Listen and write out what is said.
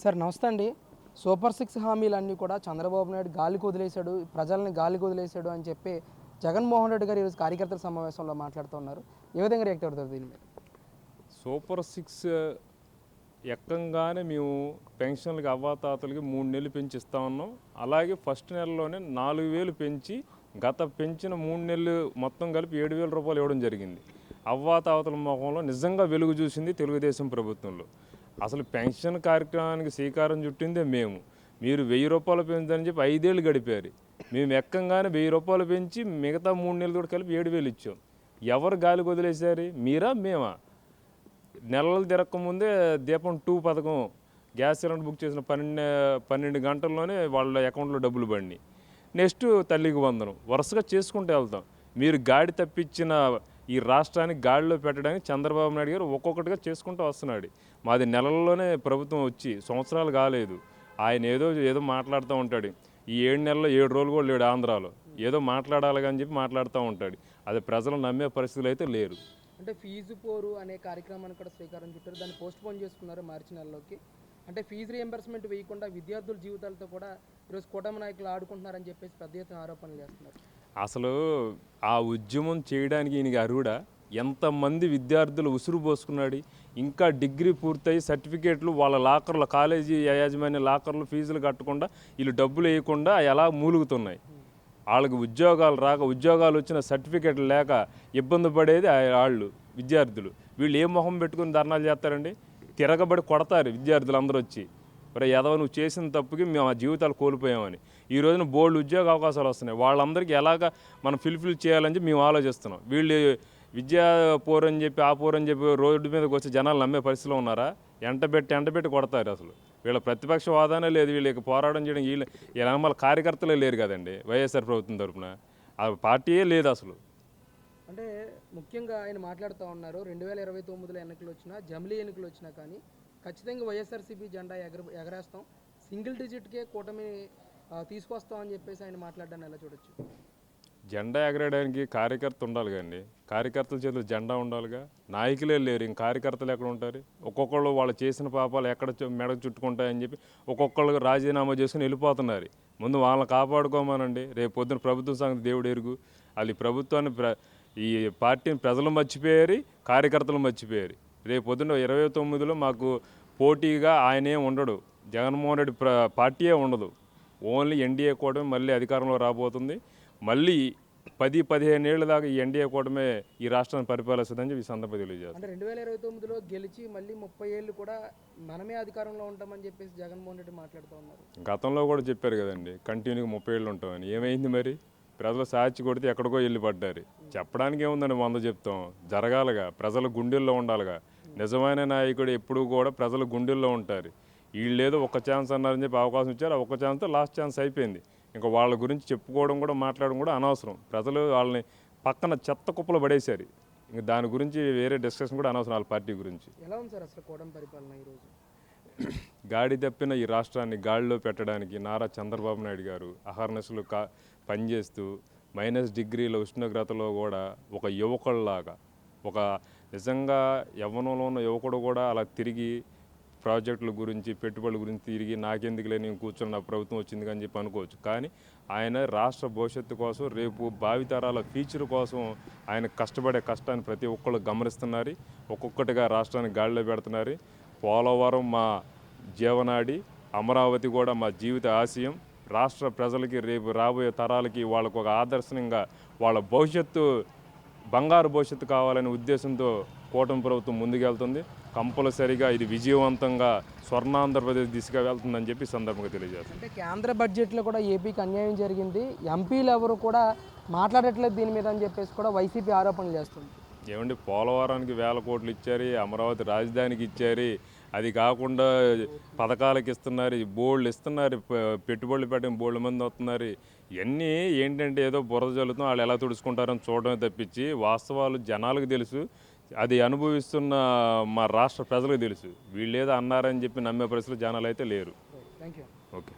Sir నమస్తే అండి. Super six హామీలన్నీ కూడా చంద్రబాబు నాయుడు గాలికి వదిలేశాడు ప్రజల్ని గాలికి వదిలేశాడు అని చెప్పి జగన్మోహన్ రెడ్డి గారు ఈరోజు కార్యకర్తల సమావేశంలో మాట్లాడుతున్నారు ఏ విధంగా రియాక్ట్ అవుతారు దీని మీద సూపర్ సిక్స్ ఎక్కంగానే మేము పెన్షన్లకి అవ్వాతాతలకి మూడు నెలలు పెంచి ఇస్తా ఉన్నాం. అలాగే ఫస్ట్ నెలలోనే నాలుగు వేలు పెంచి గత పెంచిన మూడు నెలలు మొత్తం కలిపి ఏడు వేల రూపాయలు ఇవ్వడం జరిగింది. అవ్వాతాతల మొఖంలో నిజంగా వెలుగు చూసింది తెలుగుదేశం ప్రభుత్వంలో. అసలు పెన్షన్ కార్యక్రమానికి శ్రీకారం చుట్టిందే మేము. మీరు వెయ్యి రూపాయలు పెంచని చెప్పి ఐదేళ్ళు గడిపారు. మేము ఎక్కంగానే వెయ్యి రూపాయలు పెంచి మిగతా మూడు నెలలు కూడా కలిపి ఏడు వేలు ఇచ్చాం. ఎవరు గాలి వదిలేశారు మీరా? మేమా? నెలలు తిరగకముందే దీపం టూ పథకం గ్యాస్ సిలిండర్ బుక్ చేసిన పన్నెండు పన్నెండు గంటల్లోనే వాళ్ళ అకౌంట్లో డబ్బులు పడినాయి. నెక్స్ట్ తల్లికి వందనం. వరుసగా చేసుకుంటూ వెళ్తాం. మీరు గాడి తప్పించిన ఈ రాష్ట్రానికి గాడిలో పెట్టడానికి చంద్రబాబు నాయుడు గారు ఒక్కొక్కటిగా చేసుకుంటూ వస్తున్నాడు. మాది నెలల్లోనే ప్రభుత్వం వచ్చి సంవత్సరాలు కాలేదు. ఆయన ఏదో ఏదో మాట్లాడుతూ ఉంటాడు. ఈ ఏడు నెలల్లో ఏడు రోజులు కూడా లేడు ఆంధ్రాలో. ఏదో మాట్లాడాలి అని చెప్పి మాట్లాడుతూ ఉంటాడు. అది ప్రజలు నమ్మే పరిస్థితులు అయితే లేరు. అంటే ఫీజు పోరు అనే కార్యక్రమాన్ని కూడా శ్రీకారం చుట్టారు. దాన్ని పోస్ట్ పోన్ చేసుకున్నారు మార్చి నెలలోకి. అంటే ఫీజు రియంబర్స్మెంట్ వేయకుండా విద్యార్థుల జీవితాలతో కూడా ఈరోజు కూటమి నాయకులు ఆడుకుంటున్నారని చెప్పేసి పెద్ద ఎత్తున ఆరోపణలు చేస్తున్నారు. అసలు ఆ ఉద్యమం చేయడానికి ఈయనకి అర్హుడా? ఎంతమంది విద్యార్థులు ఉసురు పోసుకున్నాడు? ఇంకా డిగ్రీ పూర్తయి సర్టిఫికేట్లు వాళ్ళ లాకర్లు కాలేజీ యాజమాన్య లాకర్లు ఫీజులు కట్టకుండా వీళ్ళు డబ్బులు వేయకుండా ఎలా మూలుగుతున్నాయి? వాళ్ళకి ఉద్యోగాలు రాక ఉద్యోగాలు వచ్చిన సర్టిఫికేట్లు లేక ఇబ్బంది పడేది ఆ- వాళ్ళు విద్యార్థులు. వీళ్ళు ఏ మొహం పెట్టుకుని ధర్నాలు చేస్తారండి? తిరగబడి కొడతారు విద్యార్థులు అందరూ వచ్చి. మరి యాదవ్ నువ్వు చేసిన తప్పుకి మేము ఆ జీవితాలు కోల్పోయామని. ఈ రోజున బోల్డ్ ఉద్యోగ అవకాశాలు వస్తున్నాయి. వాళ్ళందరికీ ఎలాగ మనం ఫిల్ఫిల్ చేయాలని చెప్పి మేము ఆలోచిస్తున్నాం. వీళ్ళు విద్యా పోరని చెప్పి ఆ పోరని చెప్పి రోడ్డు మీదకి వచ్చి జనాలు నమ్మే పరిస్థితిలో ఉన్నారా? ఎంటబెట్టి ఎంటబెట్టి కొడతారు అసలు. వీళ్ళ ప్రతిపక్ష వాదనే లేదు. వీళ్ళకి పోరాటం చేయడం వీళ్ళ వీళ్ళ మళ్ళీ కార్యకర్తలే లేరు కదండి వైఎస్ఆర్ ప్రభుత్వం తరపున. ఆ పార్టీయే లేదు అసలు. అంటే ముఖ్యంగా ఆయన మాట్లాడుతూ ఉన్నారు. రెండు వేల ఇరవై తొమ్మిదిలో ఎన్నికలు వచ్చినా జమిలీ ఎన్నికలు వచ్చినా కానీ ఖచ్చితంగా వైఎస్ఆర్సీపీ జెండా ఎగర ఎగరేస్తాం. సింగిల్ డిజిట్కే కూటమి తీసుకొస్తాం అని చెప్పేసి ఆయన మాట్లాడడాన్ని ఎలా చూడొచ్చు? జెండా ఎగరేయడానికి కార్యకర్త ఉండాలి కానీ కార్యకర్తల చేతిలో జెండా ఉండాలిగా. నాయకులే లేరు. ఇంక కార్యకర్తలు ఎక్కడ ఉంటారు? ఒక్కొక్కళ్ళు వాళ్ళు చేసిన పాపాలు ఎక్కడ మెడ మెడకు చుట్టుకుంటాయని చెప్పి ఒక్కొక్కళ్ళు రాజీనామా చేసుకుని వెళ్ళిపోతున్నారు. ముందు వాళ్ళని కాపాడుకోమానండి. రేపు పొద్దున ప్రభుత్వం సంగతి దేవుడు ఎరుగు. వాళ్ళు ఈ ప్రభుత్వాన్ని ప్ర ఈ పార్టీని ప్రజలు మర్చిపోయారు కార్యకర్తలు మర్చిపోయారు. రేపు పొద్దున ఇరవై తొమ్మిదిలో మాకు పోటీగా ఆయనే ఉండడు. జగన్మోహన్ రెడ్డి ప్ర పార్టీయే ఉండదు. ఓన్లీ ఎన్డీఏ కూటమి మళ్ళీ అధికారంలో రాబోతుంది. మళ్ళీ పది పదిహేను ఏళ్ళ దాకా ఈ ఎన్డీఏ కూటమే ఈ రాష్ట్రాన్ని పరిపాలిస్తుందని చెప్పి ఈ సందర్భంగా తెలియజేస్తాను అంటే రెండు వేల ఇరవై తొమ్మిదిలో గెలిచి మళ్ళీ ముప్పై ఏళ్ళు కూడా మనమే అధికారంలో ఉంటామని చెప్పేసి జగన్మోహన్ రెడ్డి మాట్లాడుతూ ఉన్నారు. గతంలో కూడా చెప్పారు కదండి కంటిన్యూగా ముప్పై ఏళ్ళు ఉంటామని. ఏమైంది మరి? ప్రజలు సాచి కొడితే ఎక్కడికో వెళ్ళి పడ్డారు చెప్పడానికి ఏముందండి వంద చెప్తాం. జరగాలిగా ప్రజల గుండెల్లో ఉండాలిగా. నిజమైన నాయకుడు ఎప్పుడూ కూడా ప్రజల గుండెల్లో ఉంటారు. వీళ్ళేదో ఒక ఛాన్స్ అన్నారని చెప్పి అవకాశం ఇచ్చారు. ఆ ఒక్క ఛాన్స్తో లాస్ట్ ఛాన్స్ అయిపోయింది. ఇంకా వాళ్ళ గురించి చెప్పుకోవడం కూడా మాట్లాడడం కూడా అనవసరం. ప్రజలు వాళ్ళని పక్కన చెత్త కుప్పలు పడేశారు. ఇంకా దాని గురించి వేరే డిస్కషన్ కూడా అనవసరం వాళ్ళ పార్టీ గురించి. ఎలా ఉంది సార్ అసలు కూటమి పరిపాలన ఈరోజు గాడి తప్పిన ఈ రాష్ట్రాన్ని గాడిలో పెట్టడానికి నారా చంద్రబాబు నాయుడు గారు అహర్నెస్లు కా పనిచేస్తూ మైనస్ డిగ్రీల ఉష్ణోగ్రతలో కూడా ఒక యువకుల్లాగా ఒక నిజంగా యవ్వనంలో ఉన్న యువకుడు కూడా అలా తిరిగి ప్రాజెక్టుల గురించి పెట్టుబడుల గురించి తిరిగి నాకెందుకులే నేను కూర్చొని నా ప్రభుత్వం వచ్చింది అని చెప్పి అనుకోవచ్చు. కానీ ఆయన రాష్ట్ర భవిష్యత్తు కోసం రేపు భావితరాల ఫ్యూచర్ కోసం ఆయన కష్టపడే కష్టాన్ని ప్రతి ఒక్కళ్ళు గమనిస్తున్నారు. ఒక్కొక్కటిగా రాష్ట్రాన్ని గాడిలో పెడుతున్నారు. పోలవరం మా జీవనాడి అమరావతి కూడా మా జీవిత ఆశయం. రాష్ట్ర ప్రజలకి రేపు రాబోయే తరాలకి వాళ్ళకు ఒక ఆదర్శంగా వాళ్ళ భవిష్యత్తు బంగారు భవిష్యత్తు కావాలనే ఉద్దేశంతో కూటమి ప్రభుత్వం ముందుకెళ్తుంది. కంపల్సరిగా ఇది విజయవంతంగా స్వర్ణాంధ్రప్రదేశ్ దిశగా వెళ్తుందని చెప్పి సందర్భంగా తెలియజేస్తాను అంటే కేంద్ర బడ్జెట్లో కూడా ఏపీకి అన్యాయం జరిగింది. ఎంపీలు ఎవరు కూడా మాట్లాడట్లేదు దీని మీద అని చెప్పేసి కూడా వైసీపీ ఆరోపణలు చేస్తుంది. ఏమండి పోలవరానికి వేల కోట్లు ఇచ్చారు అమరావతి రాజధానికి ఇచ్చారు అది కాకుండా పథకాలకు ఇస్తున్నారు బోల్డ్ ఇస్తున్నారు పెట్టుబడులు పెట్టిన బోల్డ్ మంది వస్తున్నారు. ఇవన్నీ ఏంటంటే ఏదో బురద జల్లుతాం వాళ్ళు ఎలా తుడుచుకుంటారని చూడడమే తప్పించి వాస్తవాలు జనాలకు తెలుసు. అది అనుభవిస్తున్న మా రాష్ట్ర ప్రజలకు తెలుసు. వీళ్ళు ఏదో అన్నారని చెప్పి నమ్మే పరిస్థితులు జనాలు అయితే లేరు. Thank you okay.